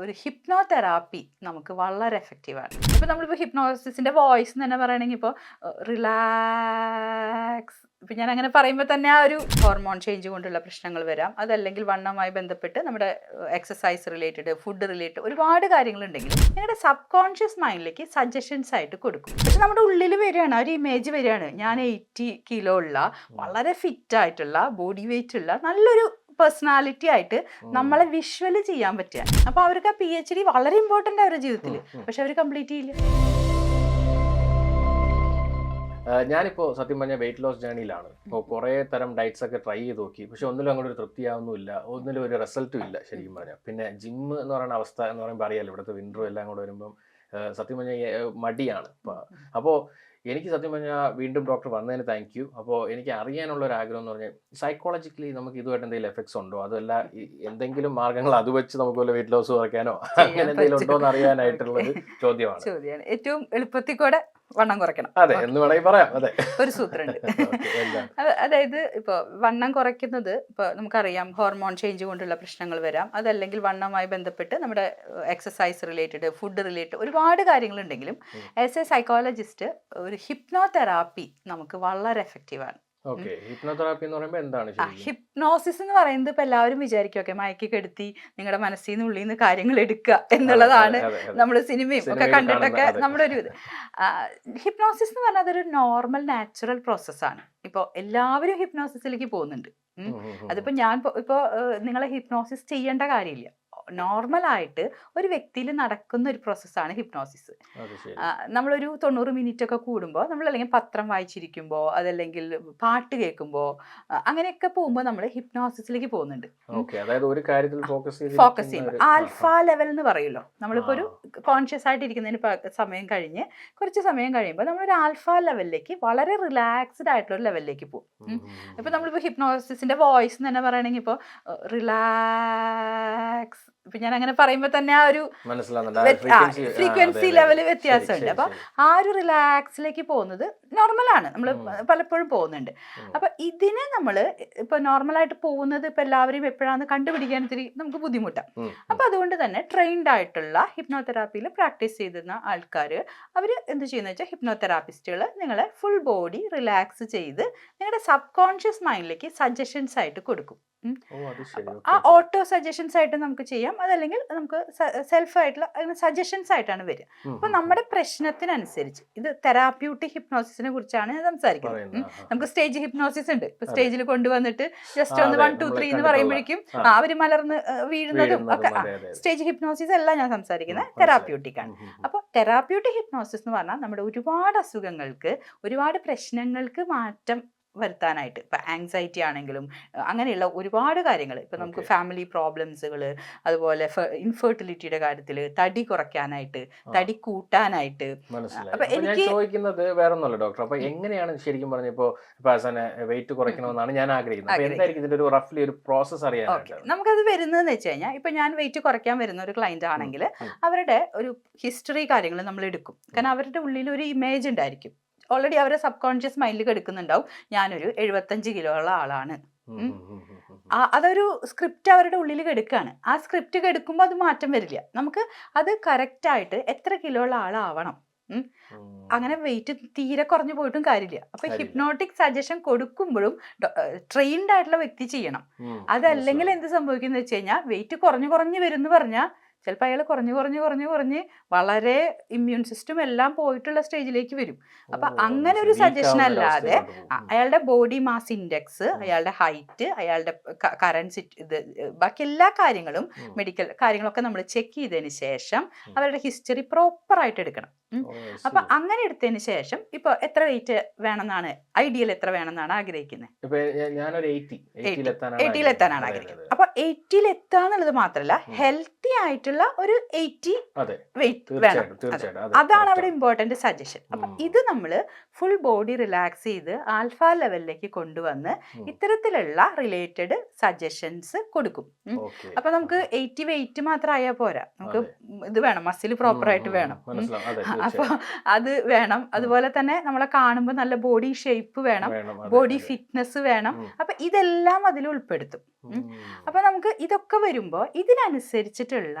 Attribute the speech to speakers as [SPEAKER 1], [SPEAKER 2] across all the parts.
[SPEAKER 1] ഒരു hypno therapy നമുക്ക് വളരെ എഫക്റ്റീവാണ് ഇപ്പോൾ നമ്മളിപ്പോൾ ഹിപ്നോസിസിന്റെ വോയിസ് എന്ന് തന്നെ പറയുകയാണെങ്കിൽ ഇപ്പോൾ റിലാക്സ് ഇപ്പം ഞാൻ അങ്ങനെ പറയുമ്പോൾ തന്നെ ആ ഒരു ഹോർമോൺ ചേഞ്ച് കൊണ്ടുള്ള പ്രശ്നങ്ങൾ വരാം. അതല്ലെങ്കിൽ വണ്ണവുമായി ബന്ധപ്പെട്ട് നമ്മുടെ എക്സസൈസ് റിലേറ്റഡ് ഫുഡ് റിലേറ്റഡ് ഒരുപാട് കാര്യങ്ങളുണ്ടെങ്കിലും നിങ്ങളുടെ സബ് കോൺഷ്യസ് മൈൻഡിലേക്ക് സജഷൻസ് ആയിട്ട് കൊടുക്കും. പക്ഷെ നമ്മുടെ ഉള്ളിൽ വരികയാണ് ഒരു ഇമേജ് വരികയാണ്. ഞാൻ എയ്റ്റി കിലോ ഉള്ള വളരെ ഫിറ്റ് ആയിട്ടുള്ള ബോഡി വെയിറ്റ് ഉള്ള നല്ലൊരു പേഴ്സണാലിറ്റി ആയിട്ട് നമ്മളെ വിഷ്വൽ ചെയ്യാൻ പറ്റുക. അപ്പൊ അവർക്ക് ആ പി എച്ച് ഡി വളരെ ഇമ്പോർട്ടന്റ് അവരുടെ ജീവിതത്തിൽ പക്ഷെ അവർ കംപ്ലീറ്റ് ചെയ്യില്ല.
[SPEAKER 2] ഞാനിപ്പോ സത്യം പറഞ്ഞ വെയിറ്റ് ലോസ് ജേണിയിലാണ് ഇപ്പോൾ കുറേ തരം ഡയറ്റ്സ് ഒക്കെ ട്രൈ ചെയ്ത് നോക്കി. പക്ഷെ ഒന്നിലും അങ്ങോട്ട് ഒരു തൃപ്തിയാവുന്നില്ല ഒന്നിലും ഒരു റിസൾട്ടും ഇല്ല ശരിക്കും പറഞ്ഞാൽ പിന്നെ ജിം എന്ന് പറയുന്ന അവസ്ഥ എന്ന് പറയുമ്പോൾ അറിയാലോ ഇവിടുത്തെ വിൻഡറും എല്ലാം കൂടെ വരുമ്പോൾ സത്യം പറഞ്ഞാൽ മടിയാണ്. അപ്പോൾ എനിക്ക് സത്യം പറഞ്ഞാൽ വീണ്ടും ഡോക്ടർ വന്നതിന് താങ്ക് യു അപ്പോൾ എനിക്ക് അറിയാനുള്ള ഒരു ആഗ്രഹം എന്ന് പറഞ്ഞാൽ സൈക്കോളജിക്കലി നമുക്ക് ഇതുമായിട്ട് എന്തെങ്കിലും എഫക്ട്സ് ഉണ്ടോ? അതല്ല എന്തെങ്കിലും മാർഗങ്ങൾ അത് വെച്ച് നമുക്ക് വല്ല വെയിറ്റ് ലോസ് കുറയ്ക്കാനോ? അങ്ങനെ എന്തെങ്കിലും ഉണ്ടോ എന്ന് അറിയാനായിട്ടുള്ള ഒരു ചോദ്യമാണ്.
[SPEAKER 1] ചോദ്യമാണ് ഏറ്റവും എളുപ്പത്തിൽ കൂടെ വണ്ണം കുറയ്ക്കണം.
[SPEAKER 2] അതെ എന്ന് വേണമെങ്കിൽ പറയാം അതെ.
[SPEAKER 1] ഒരു സൂത്രമുണ്ട് അതായത് ഇപ്പോൾ വണ്ണം കുറയ്ക്കുന്നത് ഇപ്പോൾ നമുക്കറിയാം ഹോർമോൺ ചേഞ്ച് കൊണ്ടുള്ള പ്രശ്നങ്ങൾ വരാം. അതല്ലെങ്കിൽ വണ്ണവുമായി ബന്ധപ്പെട്ട് നമ്മുടെ എക്സസൈസ് റിലേറ്റഡ് ഫുഡ് റിലേറ്റഡ് ഒരുപാട് കാര്യങ്ങളുണ്ടെങ്കിലും. ആസ് എ സൈക്കോളജിസ്റ്റ് ഒരു ഹിപ്നോതെറാപ്പി നമുക്ക് വളരെ എഫക്റ്റീവാണ്
[SPEAKER 2] ഹിപ്നോതെറാപ്പി എന്ന് പറയുമ്പോൾ എന്താണ്
[SPEAKER 1] ഹിപ്നോസിസ് എന്ന് പറയുന്നത് ഇപ്പൊ എല്ലാവരും വിചാരിക്കും മയക്കി കെടുത്തി നിങ്ങളുടെ മനസ്സിൽ നിന്ന് ഉള്ളിൽ നിന്ന് കാര്യങ്ങൾ എടുക്കുക എന്നുള്ളതാണ്. നമ്മൾ സിനിമയും ഒക്കെ കണ്ടിട്ടൊക്കെ നമ്മുടെ ഒരു ഇത്. ഹിപ്നോസിസ് എന്ന് പറഞ്ഞാൽ അതൊരു നോർമൽ നാച്ചുറൽ പ്രോസസ്സാണ് ഇപ്പോൾ എല്ലാവരും ഹിപ്നോസിസിലേക്ക് പോകുന്നുണ്ട്. അതിപ്പോൾ ഞാൻ ഇപ്പോ നിങ്ങളെ ഹിപ്നോസിസ് ചെയ്യേണ്ട കാര്യമില്ല. നോർമലായിട്ട് ഒരു വ്യക്തിയിൽ നടക്കുന്ന ഒരു പ്രോസസ്സാണ് ഹിപ്നോസിസ്. നമ്മളൊരു തൊണ്ണൂറ് മിനിറ്റ് ഒക്കെ കൂടുമ്പോൾ നമ്മൾ അല്ലെങ്കിൽ പത്രം വായിച്ചിരിക്കുമ്പോൾ അതല്ലെങ്കിൽ പാട്ട് കേൾക്കുമ്പോൾ അങ്ങനെയൊക്കെ പോകുമ്പോൾ നമ്മൾ ഹിപ്നോസിസിലേക്ക് പോകുന്നുണ്ട്.
[SPEAKER 2] ഓക്കെ അതായത് ഒരു കാര്യത്തിൽ ഫോക്കസ്
[SPEAKER 1] ഫോക്കസ് ചെയ്യുമ്പോൾ ആൽഫ ലെവൽ എന്ന് പറയുമല്ലോ. നമ്മളിപ്പോൾ ഒരു കോൺഷ്യസ് ആയിട്ട് ഇരിക്കുന്നതിന് സമയം കഴിഞ്ഞ് കുറച്ച് സമയം കഴിയുമ്പോൾ നമ്മളൊരു ആൽഫ ലെവലിലേക്ക് വളരെ റിലാക്സ്ഡ് ആയിട്ടുള്ള ഒരു ലെവലിലേക്ക് പോകും. ഇപ്പം നമ്മളിപ്പോൾ ഹിപ്നോസിസിന്റെ ഹിപ്നോസിസിന്റെ വോയിസ് എന്ന് തന്നെ പറയുകയാണെങ്കിൽ ഇപ്പോൾ റിലാക്സ് ഇപ്പൊ ഞാൻ അങ്ങനെ പറയുമ്പോൾ തന്നെ ആ ഒരു ഫ്രീക്വൻസി ലെവൽ വ്യത്യാസമുണ്ട്. അപ്പൊ ആ ഒരു റിലാക്സിലേക്ക് പോകുന്നത് നോർമലാണ് നമ്മൾ. പലപ്പോഴും പോകുന്നുണ്ട്. അപ്പൊ ഇതിനെ നമ്മൾ ഇപ്പൊ നോർമലായിട്ട് പോകുന്നത് ഇപ്പൊ എല്ലാവരും എപ്പോഴാണ് കണ്ടുപിടിക്കാൻ ഇത്തിരി നമുക്ക് ബുദ്ധിമുട്ടാണ് അപ്പൊ അതുകൊണ്ട് തന്നെ ട്രെയിൻഡ് ആയിട്ടുള്ള ഹിപ്നോതെറാപ്പിയിൽ പ്രാക്ടീസ് ചെയ്തിരുന്ന ആൾക്കാർ അവർ എന്ത് ചെയ്യുന്ന വെച്ചാൽ ഹിപ്നോതെറാപ്പിസ്റ്റുകൾ നിങ്ങളെ ഫുൾ ബോഡി റിലാക്സ് ചെയ്ത് നിങ്ങളുടെ സബ് കോൺഷ്യസ് മൈൻഡിലേക്ക് സജഷൻസ് ആയിട്ട് കൊടുക്കും. ആ ഓട്ടോ സജഷൻസ് ആയിട്ട് നമുക്ക് ചെയ്യാം. അതല്ലെങ്കിൽ നമുക്ക് സെൽഫ് ആയിട്ടുള്ള സജഷൻസ് ആയിട്ടാണ് വരിക. അപ്പൊ നമ്മുടെ പ്രശ്നത്തിനനുസരിച്ച് ഇത് തെറാപ്യൂട്ടിക് ഹിപ്നോസിസിനെ കുറിച്ചാണ് ഞാൻ സംസാരിക്കുന്നത്. നമുക്ക് സ്റ്റേജ് ഹിപ്നോസിസ് ഉണ്ട്. ഇപ്പൊ സ്റ്റേജിൽ കൊണ്ടുവന്നിട്ട് ജസ്റ്റ് ഒന്ന് വൺ ടു ത്രീ എന്ന്. പറയുമ്പോഴേക്കും
[SPEAKER 2] ആ.
[SPEAKER 1] ഒരു മലർന്ന് വീഴുന്നതും ഒക്കെ സ്റ്റേജ് ഹിപ്നോസിസ് അല്ല ഞാൻ സംസാരിക്കുന്നത്. തെറാപ്യൂട്ടിക് ആണ്. അപ്പോൾ തെറാപ്യൂട്ടിക് ഹിപ്നോസിസ് എന്ന് പറഞ്ഞാൽ നമ്മുടെ ഒരുപാട് അസുഖങ്ങൾക്ക് ഒരുപാട് പ്രശ്നങ്ങൾക്ക് മാറ്റം വരുത്താനായിട്ട്. ഇപ്പം ആങ്സൈറ്റി ആണെങ്കിലും അങ്ങനെയുള്ള ഒരുപാട് കാര്യങ്ങൾ ഇപ്പം നമുക്ക് ഫാമിലി പ്രോബ്ലംസുകൾ അതുപോലെ ഇൻഫെർട്ടിലിറ്റിയുടെ കാര്യത്തിൽ തടി കുറയ്ക്കാനായിട്ട് തടി കൂട്ടാനായിട്ട് അപ്പൊ എനിക്ക്
[SPEAKER 2] ചോദിക്കുന്നത് വേറെ ഒന്നുമല്ല ഡോക്ടർ അപ്പൊ എങ്ങനെയാണ് ശരിക്കും പറഞ്ഞപ്പോ പാസനെ വെയിറ്റ് കുറയ്ക്കണമെന്നാണ് ഞാൻ ആഗ്രഹിക്കുന്നത്.
[SPEAKER 1] അപ്പോൾ
[SPEAKER 2] എന്തായിരിക്കും ഒരു റഫ്ലി ഒരു പ്രോസസ്
[SPEAKER 1] ഓക്കെ.
[SPEAKER 2] അറിയാനായിട്ട്
[SPEAKER 1] നമുക്കത് വരുന്നതെന്ന് വെച്ച് കഴിഞ്ഞാൽ ഇപ്പം ഞാൻ വെയിറ്റ് കുറയ്ക്കാൻ വരുന്ന ഒരു ക്ലയന്റ് ആണെങ്കിൽ അവരുടെ ഒരു ഹിസ്റ്ററി കാര്യങ്ങൾ നമ്മൾ എടുക്കും കാരണം അവരുടെ ഉള്ളിൽ ഒരു ഇമേജ് ഉണ്ടായിരിക്കും. ഓൾറെഡി അവരെ സബ് കോൺഷ്യസ് മൈൻഡിൽ എടുക്കുന്നുണ്ടാവും ഞാനൊരു എഴുപത്തഞ്ച് കിലോ ഉള്ള ആളാണ് അതൊരു സ്ക്രിപ്റ്റ് അവരുടെ ഉള്ളിൽ കെടുക്കുകയാണ് ആ സ്ക്രിപ്റ്റ് കെടുക്കുമ്പോൾ അത് മാറ്റം വരില്ല. നമുക്ക് അത് കറക്റ്റായിട്ട് എത്ര കിലോ ഉള്ള ആളാവണം അങ്ങനെ വെയിറ്റ് തീരെ കുറഞ്ഞു പോയിട്ടും കാര്യമില്ല. അപ്പൊ ഹിപ്നോട്ടിക് സജഷൻ കൊടുക്കുമ്പോഴും ട്രെയിൻഡ് ആയിട്ടുള്ള വ്യക്തി ചെയ്യണം. അതല്ലെങ്കിൽ എന്ത് സംഭവിക്കുന്ന വെച്ച് കഴിഞ്ഞാൽ വെയിറ്റ് കുറഞ്ഞു കുറഞ്ഞു വരും എന്ന് പറഞ്ഞാൽ ചിലപ്പോൾ അയാൾ കുറഞ്ഞു കുറഞ്ഞു കുറഞ്ഞു കുറഞ്ഞ് വളരെ ഇമ്മ്യൂൺ സിസ്റ്റം എല്ലാം പോയിട്ടുള്ള സ്റ്റേജിലേക്ക് വരും. അപ്പൊ അങ്ങനെ ഒരു സജഷൻ അല്ലാതെ. അയാളുടെ ബോഡി മാസ് ഇൻഡെക്സ് അയാളുടെ ഹൈറ്റ് അയാളുടെ കറൻസി ഇത് ബാക്കി എല്ലാ കാര്യങ്ങളും മെഡിക്കൽ കാര്യങ്ങളൊക്കെ നമ്മൾ ചെക്ക് ചെയ്തതിന് ശേഷം അവരുടെ ഹിസ്റ്ററി പ്രോപ്പറായിട്ട് എടുക്കണം. അപ്പൊ അങ്ങനെ എടുത്തതിന് ശേഷം ഇപ്പൊ എത്ര വെയിറ്റ് വേണമെന്നാണ് ഐഡിയൽ എത്ര വേണമെന്നാണ് ആഗ്രഹിക്കുന്നത്.
[SPEAKER 2] എയ്റ്റിയിൽ എത്താനാണ്
[SPEAKER 1] ആഗ്രഹിക്കുന്നത് അപ്പൊ എയ്റ്റിയിൽ എത്താന്നുള്ളത്
[SPEAKER 2] മാത്രല്ല
[SPEAKER 1] ഹെൽത്തി ആയിട്ടുള്ള ഒരു എയ്റ്റി വെയിറ്റ് വേണം. അതാണ് അവിടെ ഇമ്പോർട്ടന്റ് സജഷൻ അപ്പൊ ഇത് നമ്മൾ ഫുൾ ബോഡി റിലാക്സ് ചെയ്ത് ആൽഫ ലെവലിലേക്ക് കൊണ്ടുവന്ന് ഇത്തരത്തിലുള്ള റിലേറ്റഡ് സജഷൻസ് കൊടുക്കും. അപ്പൊ നമുക്ക് എയ്റ്റി വെയിറ്റ് മാത്രം ആയാൽ പോരാ. നമുക്ക് ഇത് വേണം മസിൽ പ്രോപ്പർ ആയിട്ട് വേണം.
[SPEAKER 2] മനസ്സിലാവും അതെ
[SPEAKER 1] അപ്പൊ അത് വേണം. അതുപോലെ തന്നെ നമ്മളെ കാണുമ്പോൾ നല്ല ബോഡി ഷേപ്പ് വേണം. ബോഡി ഫിറ്റ്നസ് വേണം. അപ്പൊ ഇതെല്ലാം അതിൽ ഉൾപ്പെടുത്തും. അപ്പൊ നമുക്ക് ഇതൊക്കെ വരുമ്പോൾ ഇതിനനുസരിച്ചിട്ടുള്ള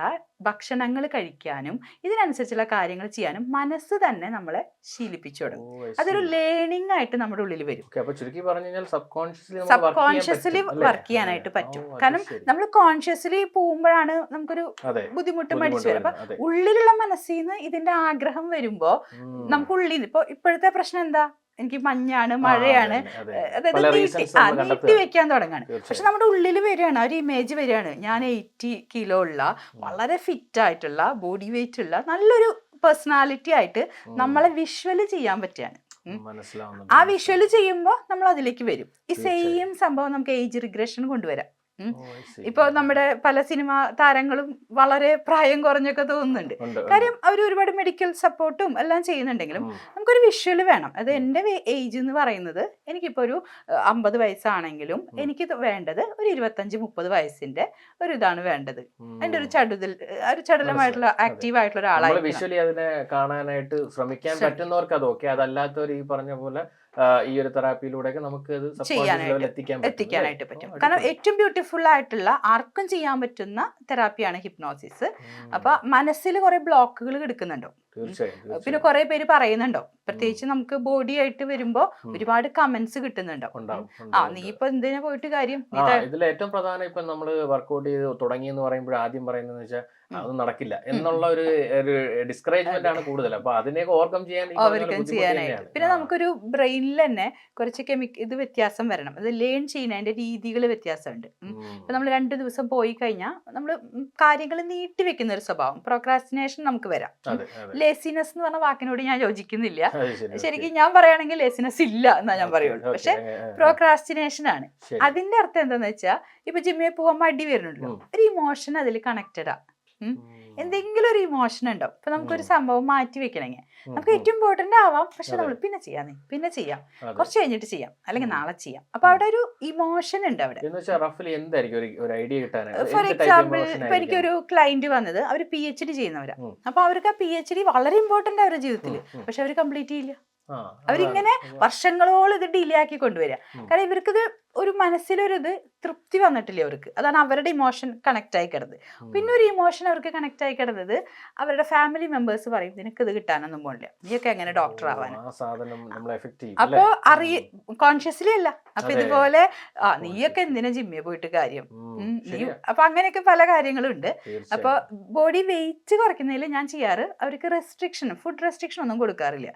[SPEAKER 1] ഭക്ഷണങ്ങൾ കഴിക്കാനും ഇതിനനുസരിച്ചുള്ള കാര്യങ്ങൾ ചെയ്യാനും മനസ്സ് തന്നെ നമ്മളെ ശീലിപ്പിച്ചു തുടങ്ങും. അതൊരു ലേണിംഗ് ആയിട്ട് നമ്മുടെ ഉള്ളിൽ വരും.
[SPEAKER 2] സബ് കോൺഷ്യസ്ലി
[SPEAKER 1] വർക്ക് ചെയ്യാനായിട്ട് പറ്റും. കാരണം നമ്മൾ കോൺഷ്യസ്ലി പോകുമ്പോഴാണ് നമുക്കൊരു ബുദ്ധിമുട്ട് മടിച്ചു വരും. അപ്പൊ ഉള്ളിലുള്ള മനസ്സിൽ നിന്ന് ഇതിന്റെ ആഗ്രഹം വരുമ്പോ നമുക്ക് ഉള്ളിൽ ഇപ്പൊ ഇപ്പോഴത്തെ പ്രശ്നം എന്താ? എനിക്ക് മഞ്ഞാണ് മഴയാണ്. അതായത് നീട്ടി ആ നീട്ടി വെക്കാൻ തുടങ്ങാണ്. പക്ഷെ നമ്മുടെ ഉള്ളിൽ വരികയാണ് ആ ഒരു ഇമേജ് വരികയാണ്. ഞാൻ എയ്റ്റി കിലോ ഉള്ള വളരെ ഫിറ്റ് ആയിട്ടുള്ള ബോഡി വെയിറ്റ് ഉള്ള നല്ലൊരു പേഴ്സണാലിറ്റി ആയിട്ട് നമ്മളെ വിഷ്വൽ ചെയ്യാൻ പറ്റുകയാണ്. ആ വിഷ്വൽ ചെയ്യുമ്പോൾ നമ്മൾ അതിലേക്ക് വരും. ഈ. സെയിം സംഭവം നമുക്ക് ഏജ് റിഗ്രഷൻ കൊണ്ടുവരാം.
[SPEAKER 2] ഓ, I see.
[SPEAKER 1] ഇപ്പൊ നമ്മുടെ പല സിനിമ താരങ്ങളും വളരെ പ്രായം കുറഞ്ഞൊക്കെ തോന്നുന്നുണ്ട്. കാര്യം അവർ ഒരുപാട് മെഡിക്കൽ സപ്പോർട്ടും എല്ലാം ചെയ്യുന്നുണ്ടെങ്കിലും നമുക്കൊരു വിഷ്വൽ വേണം. അത് എന്റെ ഏജ് എന്ന് പറയുന്നത് എനിക്കിപ്പോൾ ഒരു അമ്പത് വയസ്സാണെങ്കിലും എനിക്ക് വേണ്ടത് ഒരു ഇരുപത്തഞ്ച് മുപ്പത് വയസ്സിന്റെ ഒരു ഇതാണ് വേണ്ടത്. എന്റെ ഒരു ചടുതൽ ഒരു ചടുലമായിട്ടുള്ള ആക്റ്റീവ് ആയിട്ടുള്ള ഒരാളായി
[SPEAKER 2] വിഷ്വലി അതിനെ കാണാനായിട്ട് ശ്രമിക്കാൻ പറ്റുന്നവർക്ക് അത് ഓക്കെ അതല്ലാത്തവർ ഈ പറഞ്ഞ പോലെ ഈ ഒരു തെറാപ്പിയിലൂടെ നമുക്ക് അത്
[SPEAKER 1] എത്തിക്കാനായിട്ട് പറ്റും. കാരണം ഏറ്റവും ബ്യൂട്ടിഫുൾ ആയിട്ടുള്ള ആർക്കും ചെയ്യാൻ പറ്റുന്ന തെറാപ്പിയാണ് ഹിപ്നോസിസ്. അപ്പൊ മനസ്സിൽ കുറെ ബ്ലോക്കുകൾ കിടക്കുന്നുണ്ടോ.
[SPEAKER 2] തീർച്ചയായും
[SPEAKER 1] പിന്നെ. കുറെ പേര് പറയുന്നുണ്ടോ? പ്രത്യേകിച്ച് നമുക്ക് ബോഡി ആയിട്ട് വരുമ്പോ ഒരുപാട് കമന്റ്സ് കിട്ടുന്നുണ്ടോ? ആ നീ. ഇപ്പൊ എന്തിനാ പോയിട്ട് കാര്യം?
[SPEAKER 2] ഇതിൽ ഏറ്റവും പ്രധാനം ഇപ്പൊ നമ്മൾ വർക്ക്ഔട്ട് ചെയ്ത് തുടങ്ങി എന്ന് പറയുമ്പോൾ ആദ്യം പറയുന്നത് വെച്ചാൽ അത് നടക്കില്ല എന്നുള്ള ഒരു ഒരു ഡിസ്കറേജ്മെന്റ് ആണ് കൂടുതൽ. അപ്പൊ അതിനെയൊക്കെ ഓവർകം ചെയ്യാൻ
[SPEAKER 1] ഓവർകം ചെയ്യാനായിട്ട്. പിന്നെ നമുക്കൊരു ബ്രെയിനിൽ തന്നെ കുറച്ച് കെമിക് ഇത് വ്യത്യാസം വരണം. അത് ലേൺ ചെയ്യുന്നതിന്റെ രീതികൾ വ്യത്യാസമുണ്ട്. ഇപ്പൊ നമ്മൾ രണ്ട് ദിവസം പോയി കഴിഞ്ഞാൽ നമ്മൾ കാര്യങ്ങൾ നീട്ടി വെക്കുന്ന ഒരു സ്വഭാവം. പ്രോക്രാസ്റ്റിനേഷൻ നമുക്ക് വരാം. ലേസിനെസ് എന്ന് പറഞ്ഞ വാക്കിനോട് ഞാൻ യോജിക്കുന്നില്ല. ശരിക്കും ഞാൻ പറയുകയാണെങ്കിൽ ലേസിനെസ് ഇല്ല എന്നാ ഞാൻ പറയുള്ളൂ. പക്ഷെ. പ്രോക്രാസ്റ്റിനേഷൻ ആണ്. അതിന്റെ അർത്ഥം എന്താന്ന് വെച്ചാൽ ഇപ്പൊ ജിമ്മിൽ പോകാൻ അടി വരുന്നുണ്ടല്ലോ. ഒരു ഇമോഷൻ അതിൽ കണക്റ്റഡാ. എന്തെങ്കിലും ഒരു ഇമോഷൻ ഉണ്ടാവും. ഇപ്പൊ നമുക്കൊരു സംഭവം മാറ്റി വെക്കണമെങ്കിൽ നമുക്ക് ഏറ്റവും ഇമ്പോർട്ടന്റ് ആവാം. പക്ഷെ നമ്മൾ പിന്നെ ചെയ്യാം പിന്നെ ചെയ്യാം. കുറച്ച് കഴിഞ്ഞിട്ട് ചെയ്യാം. അല്ലെങ്കിൽ നാളെ ചെയ്യാം. അപ്പൊ അവിടെ ഒരു ഇമോഷൻ ഉണ്ട് അവിടെ. ഫോർ എക്സാമ്പിൾ ഇപ്പൊ എനിക്കൊരു ക്ലയന്റ് വന്നത് അവർ പി എച്ച് ഡി ചെയ്യുന്നവരാ. അപ്പൊ അവർക്ക് ആ പി എച്ച് ഡി വളരെ ഇമ്പോർട്ടന്റ് അവരുടെ ജീവിതത്തിൽ പക്ഷെ അവർ കംപ്ലീറ്റ് ചെയ്യില്ല. അവരിങ്ങനെ വർഷങ്ങളോളം ഇത് ഡിലേ ആക്കി കൊണ്ടുവരിക കാരണം ഇവർക്കിത് ഒരു മനസ്സിലൊരിത് തൃപ്തി വന്നിട്ടില്ല അവർക്ക്. അതാണ് അവരുടെ ഇമോഷൻ കണക്ട് ആയി കിടന്നത്. പിന്നെ ഒരു ഇമോഷൻ അവർക്ക് കണക്ട് ആയി കിടന്നത് അവരുടെ ഫാമിലി മെമ്പേഴ്സ് പറയും നിനക്ക് ഇത് കിട്ടാനൊന്നും പോണില്ല. നീയൊക്കെ എങ്ങനെ ഡോക്ടർ ആവാൻ അപ്പോ? അറിയ കോൺഷ്യസ്ലി അല്ല. അപ്പൊ ഇതുപോലെ ആ നീയൊക്കെ എന്തിനാ ജിമ്മിൽ പോയിട്ട് കാര്യം? നീ അപ്പൊ അങ്ങനെയൊക്കെ പല കാര്യങ്ങളും ഉണ്ട് അപ്പൊ ബോഡി വെയിറ്റ് കുറയ്ക്കുന്നതിൽ ഞാൻ ചെയ്യാറ് അവർക്ക് റെസ്ട്രിക്ഷൻ ഫുഡ് റെസ്ട്രിക്ഷൻ ഒന്നും കൊടുക്കാറില്ല.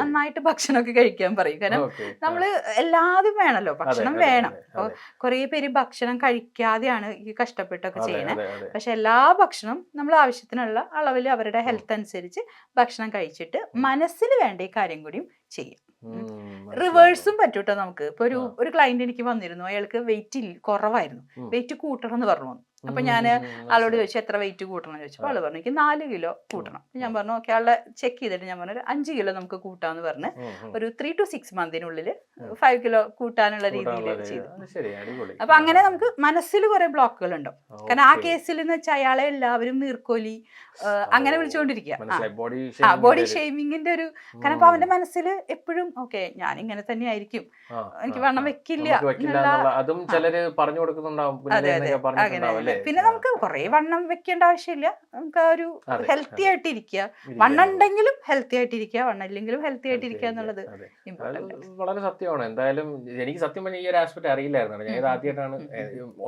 [SPEAKER 1] നന്നായിട്ട് ഭക്ഷണമൊക്കെ കഴിക്കാൻ പറയും. കാരണം. നമ്മൾ എല്ലാതും വേണല്ലോ. ഭക്ഷണം വേണം
[SPEAKER 2] അതെ,
[SPEAKER 1] അപ്പൊ
[SPEAKER 2] അതെ,
[SPEAKER 1] കുറേ പേര് ഭക്ഷണം കഴിക്കാതെയാണ് ഈ കഷ്ടപ്പെട്ടൊക്കെ
[SPEAKER 2] ചെയ്യണത്.
[SPEAKER 1] പക്ഷെ എല്ലാ ഭക്ഷണവും നമ്മൾ ആവശ്യത്തിനുള്ള അളവിൽ അവരുടെ ഹെൽത്ത് അനുസരിച്ച് ഭക്ഷണം കഴിച്ചിട്ട് മനസ്സിന് വേണ്ട ഈ കാര്യം കൂടിയും ചെയ്യും. റിവേഴ്സും പറ്റൂട്ടോ നമുക്ക്? ഇപ്പൊ ഒരു. ഒരു ക്ലയന്റ് എനിക്ക് വന്നിരുന്നു. അയാൾക്ക് വെയിറ്റ് കുറവായിരുന്നു. വെയിറ്റ് കൂട്ടണം എന്ന് പറഞ്ഞു അപ്പൊ
[SPEAKER 2] ഉം,
[SPEAKER 1] ആളോട് ചോദിച്ചു എത്ര വെയിറ്റ് കൂട്ടണം? എന്ന് ചോദിച്ചപ്പോൾ ആൾ പറഞ്ഞു എനിക്ക് നാല് കിലോ കൂട്ടണം. ഞാൻ പറഞ്ഞു ഓക്കെ. ആളെ ചെക്ക് ചെയ്തിട്ട് ഞാൻ പറഞ്ഞു ഒരു അഞ്ച് കിലോ നമുക്ക് കൂട്ടാന്ന് പറഞ്ഞ്. ഒരു ത്രീ ടു സിക്സ് മന്തിനുള്ളിൽ. ഫൈവ് കിലോ കൂട്ടാനുള്ള രീതിയിൽ ചെയ്തു. അപ്പൊ അങ്ങനെ നമുക്ക് മനസ്സിൽ കുറെ ബ്ലോക്കുകൾ ഉണ്ടാവും കാരണം ആ കേസിൽ എന്ന് വെച്ചാൽ അയാളെ എല്ലാവരും നീർക്കോലി അങ്ങനെ വിളിച്ചുകൊണ്ടിരിക്കുക
[SPEAKER 2] ബോഡി
[SPEAKER 1] ആ ബോഡി ഷേമിങ്ങിന്റെ ഒരു കാരണം അപ്പൊ അവന്റെ മനസ്സിൽ എപ്പോഴും ഓക്കെ ഞാൻ ഇങ്ങനെ തന്നെ ആയിരിക്കും. എനിക്ക് വണ്ണം വെക്കില്ല
[SPEAKER 2] അതും ചിലര് പറഞ്ഞു കൊടുക്കുന്നുണ്ടാവും.
[SPEAKER 1] പിന്നെ നമുക്ക് കുറെ വണ്ണം വെക്കേണ്ട ആവശ്യമില്ല. നമുക്ക് ആ ഒരു ഹെൽത്തി. ആയിട്ട് ഇരിക്കുക. വണ്ണം ഉണ്ടെങ്കിലും ഹെൽത്തി ആയിട്ട് ഇരിക്കുക. വണ്ണം ഇല്ലെങ്കിലും ഹെൽത്തി ആയിട്ട് ഇരിക്കുക എന്നുള്ളത്
[SPEAKER 2] വളരെ സത്യമാണ്. എന്തായാലും എനിക്ക് സത്യം പറഞ്ഞാൽ ഈ ഒരു ആസ്പെക്ട് അറിയില്ലായിരുന്നു. ഞാൻ ഇത് ആദ്യമായിട്ടാണ്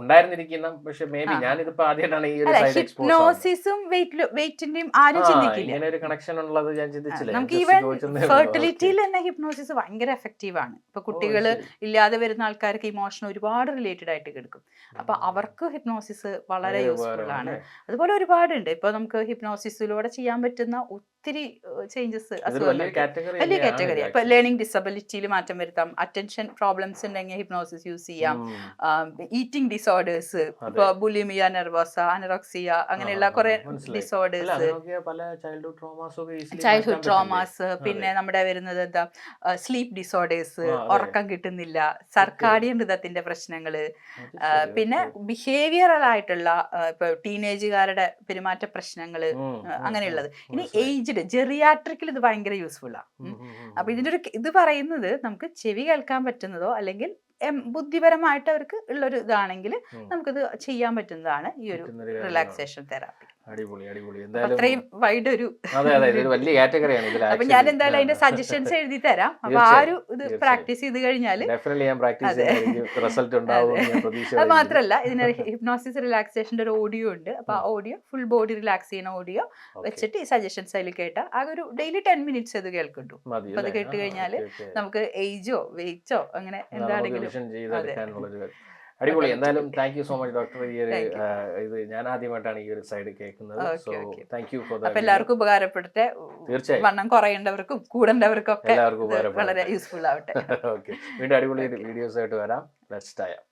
[SPEAKER 2] ഉണ്ടായിരുന്നിരിക്കുന്ന പക്ഷെ മേ ബി
[SPEAKER 1] ആ.
[SPEAKER 2] ഞാനിതിപ്പോ ആദ്യമായിട്ടാണ് ഈ ഒരു
[SPEAKER 1] ഹിപ്നോസിസും വെയിറ്റ് വെയിറ്റിന്റെയും ആരും ചിന്തിക്കില്ല.
[SPEAKER 2] ഇങ്ങനെ ഒരു കണക്ഷൻ ഉള്ളത് ഞാൻ ചിന്തിച്ചില്ല.
[SPEAKER 1] നമുക്ക് ഈവൻ ഫെർട്ടിലിറ്റിയിൽ തന്നെ ഹിപ്നോസിസ് ഭയങ്കര എഫക്റ്റീവ് ആണ്. ഇപ്പൊ
[SPEAKER 2] കുട്ടികൾ
[SPEAKER 1] ഇല്ലാതെ വരുന്ന ആൾക്കാർക്ക് ഇമോഷൻ ഒരുപാട് റിലേറ്റഡ് ആയിട്ട് കിടക്കും. അപ്പൊ അവർക്ക് ഹിപ്നോസിസ് വളരെ യൂസ്ഫുൾ ആണ്? അതുപോലെ ഒരുപാടുണ്ട്. ഇപ്പൊ നമുക്ക് ഹിപ്നോസിസിലൂടെ ചെയ്യാൻ പറ്റുന്ന ഒത്തിരി ചേഞ്ചസ്
[SPEAKER 2] വലിയ കാറ്റഗറി
[SPEAKER 1] അപ്പൊ ലേണിംഗ് ഡിസബിലിറ്റിയിൽ മാറ്റം വരുത്താം. അറ്റൻഷൻ പ്രോബ്ലംസ് ഉണ്ടെങ്കിൽ ഹിപ്നോസിസ് യൂസ് ചെയ്യാം. ഈറ്റിംഗ് ഡിസോർഡേഴ്സ് ഇപ്പൊ ബുലിമിയ നെർവോസ അനറോക്സിയ അങ്ങനെയുള്ള കുറെ ഡിസോർഡേഴ്സ്
[SPEAKER 2] ചൈൽഡ്ഹുഡ് ട്രോമാസും
[SPEAKER 1] പിന്നെ നമ്മുടെ വരുന്നത് എന്താ സ്ലീപ്പ് ഡിസോർഡേഴ്സ് ഉറക്കം കിട്ടുന്നില്ല സർക്കാഡിയൻ
[SPEAKER 2] മൃതത്തിന്റെ
[SPEAKER 1] പ്രശ്നങ്ങൾ
[SPEAKER 2] ശരി,
[SPEAKER 1] പിന്നെ ബിഹേവിയറൽ ആയിട്ടുള്ള ഇപ്പൊ ടീനേജുകാരുടെ പെരുമാറ്റ
[SPEAKER 2] പ്രശ്നങ്ങൾ
[SPEAKER 1] അങ്ങനെയുള്ളത്. ഇനി
[SPEAKER 2] മനസ്സിലായി.
[SPEAKER 1] ഏജ്ഡ് ജെറിയാട്രിക്കിൽ ഇത് ഭയങ്കര
[SPEAKER 2] ഉം,
[SPEAKER 1] അപ്പൊ
[SPEAKER 2] ഇതിന്റെ
[SPEAKER 1] ഇതിന്റെ ഒരു ഇത് പറയുന്നത് നമുക്ക് ചെവി കേൾക്കാൻ പറ്റുന്നതോ അല്ലെങ്കിൽ ബുദ്ധിപരമായിട്ട് അവർക്ക് ഉള്ളൊരു ഇതാണെങ്കിൽ. നമുക്കിത് ചെയ്യാൻ പറ്റുന്നതാണ് ഈ ഒരു റിലാക്സേഷൻ തെറാപ്പി
[SPEAKER 2] അടിപൊളി അടിപൊളി. എന്തായാലും
[SPEAKER 1] അത്രയും വൈഡ് ഒരു
[SPEAKER 2] അതെ അതെ ഇതൊരു വലിയ കാറ്റഗറിയാണ് ഇതിൽ
[SPEAKER 1] അപ്പൊ ഞാൻ എന്തായാലും അതിന്റെ സജഷൻസ് എഴുതി തരാം. അപ്പൊ ആ ഒരു ഇത് പ്രാക്ടീസ് ചെയ്ത് കഴിഞ്ഞാൽ
[SPEAKER 2] ഡെഫിനറ്റ്ലി ഞാൻ പ്രാക്ടീസ്. റിസൾട്ട് ഉണ്ടാവും ഞാൻ പ്രതീക്ഷ
[SPEAKER 1] അത് മാത്രമല്ല ഇതിന് ഹിപ്നോസിസ് റിലാക്സേഷന്റെ ഒരു ഓഡിയോ ഉണ്ട്. അപ്പൊ ആ ഓഡിയോ ഫുൾ ബോഡി റിലാക്സ് ചെയ്യുന്ന ഓഡിയോ വെച്ചിട്ട് ഈ സജഷൻസ് അതിൽ കേട്ടാൽ ആ ഒരു ഡെയിലി ടെൻ മിനിറ്റ്സ് അത് കേൾക്കുള്ളൂ
[SPEAKER 2] മതി
[SPEAKER 1] അപ്പൊ അത് കേട്ട്
[SPEAKER 2] okay.
[SPEAKER 1] നമുക്ക് ഏജോ വെയിറ്റോ അങ്ങനെ എന്താണെങ്കിലും.
[SPEAKER 2] അടിപൊളി. എന്തായാലും thank you so much doctor ഈ ഒരു ഇത് ഞാൻ ആദ്യമായിട്ടാണ് ഈ ഒരു സൈഡ് കേൾക്കുന്നത്. സോ. താങ്ക് യു ഫോർ
[SPEAKER 1] അപ്പൊ എല്ലാവർക്കും ഉപകാരപ്പെടട്ടെ.
[SPEAKER 2] തീർച്ചയായും.
[SPEAKER 1] വണ്ണം കുറയേണ്ടവർക്കും കൂടേണ്ടവർക്കും ഒക്കെ
[SPEAKER 2] എല്ലാവർക്കും
[SPEAKER 1] വളരെ യൂസ്ഫുൾ ആവട്ടെ.
[SPEAKER 2] ഓക്കെ വീണ്ടും അടിപൊളി വീഡിയോസ് ആയിട്ട് വരാം. Let's time